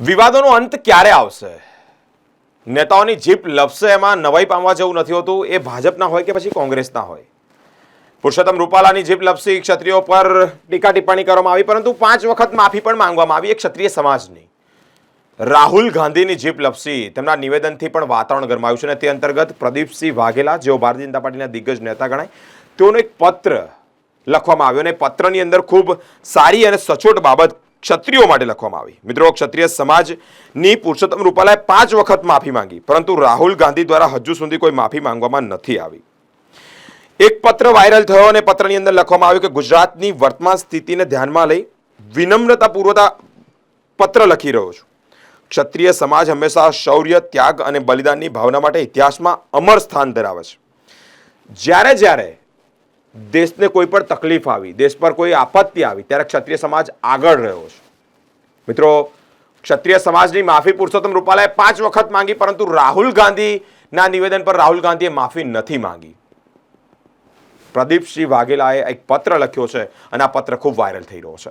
વિવાદોનો અંત ક્યારે આવશે? નેતાઓની જીપ લપસે એમાં નવાઈ પામવા જેવું નથી હોતું, એ ભાજપના હોય કે પછી કોંગ્રેસના હોય? પુરુષોત્તમ રૂપાલાની જીપ લપસી ક્ષત્રિયો પર ટીકા ટિપ્પણી કરવામાં આવી, પરંતુ પાંચ વખત માફી પણ માંગવામાં આવી એક ક્ષત્રિય સમાજની. રાહુલ ગાંધીની જીપ લપસી તેમના નિવેદનથી પણ વાતાવરણ ગરમાયું છે અને તે અંતર્ગત પ્રદીપસિંહ વાઘેલા, જેઓ ભારતીય જનતા પાર્ટીના દિગ્ગજ નેતા ગણાય, તેઓનો એક પત્ર લખવામાં આવ્યો અને પત્રની અંદર ખૂબ સારી અને સચોટ બાબત ક્ષત્રિયો માટે લખવામાં આવી. મિત્રો, ક્ષત્રિય સમાજની પુરુષોત્તમ રૂપાલાએ પાંચ વખત માફી માંગી, પરંતુ રાહુલ ગાંધી દ્વારા હજુ સુધી કોઈ માફી માંગવામાં નથી આવી. એક પત્ર વાયરલ થયો અને પત્રની અંદર લખવામાં આવ્યું કે ગુજરાતની વર્તમાન સ્થિતિને ધ્યાનમાં લઈ વિનમ્રતાપૂર્વક આ પત્ર લખી રહ્યો છું. ક્ષત્રિય સમાજ હંમેશા શૌર્ય, ત્યાગ અને બલિદાનની ભાવના માટે ઇતિહાસમાં અમર સ્થાન ધરાવે છે. જ્યારે જ્યારે દેશને કોઈ પણ તકલીફ આવી, દેશ પર કોઈ આપત્તિ આવી, ત્યારે ક્ષત્રિય સમાજ આગળ રહ્યો છે. મિત્રો, ક્ષત્રિય સમાજની માફી પુરુષોત્તમ રૂપાલાએ પાંચ વખત માંગી, પરંતુ રાહુલ ગાંધીના નિવેદન પર રાહુલ ગાંધીએ માફી નથી માંગી. પ્રદીપસિંહ વાઘેલાએ એક પત્ર લખ્યો છે અને આ પત્ર ખૂબ વાયરલ થઈ રહ્યો છે.